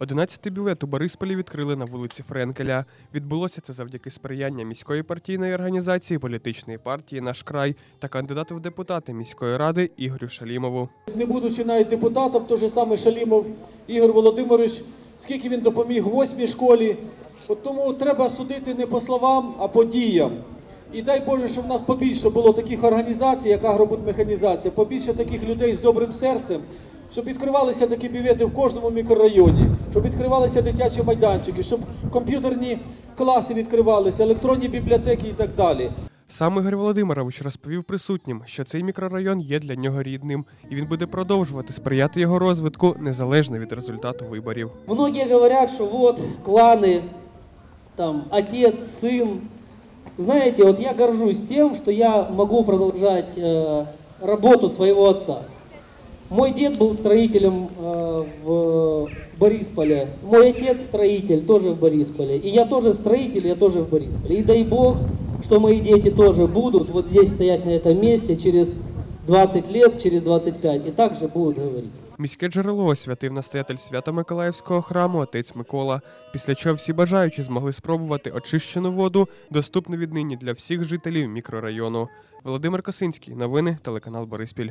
Одинадцятий бювет у Борисполі відкрили на вулиці Френкеля. Відбулося це завдяки сприяння міської партійної організації, політичної партії Наш край та кандидату в депутати міської ради Ігорю Шалімову. Не будучи навіть депутатом, той же самий Шалімов Ігор Володимирович, скільки він допоміг восьмій школі. От тому треба судити не по словам, а по діям. І дай Боже, щоб в нас побільше було таких організацій, як агробудмеханізація, побільше таких людей з добрим серцем, щоб відкривалися такі бівети в кожному мікрорайоні, щоб відкривалися дитячі майданчики, щоб комп'ютерні класи відкривалися, електронні бібліотеки і так далі. Сам Ігор Володимирович розповів присутнім, що цей мікрорайон є для нього рідним, і він буде продовжувати сприяти його розвитку незалежно від результату виборів. Многие говорят, что вот кланы, там, отец, сын. Знаете, вот я горжусь тем, что я могу продолжать э, работу своего отца. Мой дед был строителем э, в Борисполе. Мой отец строитель, тоже в Борисполе. И я тоже строитель, я тоже в Борисполе. И дай бог, что мои дети тоже будут вот здесь стоять на этом месте через 20 лет, через 25, и также будут говорить. Міське джерело освятив настоятель Свято-Миколаївського храму отець Микола, після чого всі бажаючі змогли спробувати очищену воду, доступну віднині для всіх жителів мікрорайону. Володимир Косинський, новини, телеканал Бориспіль.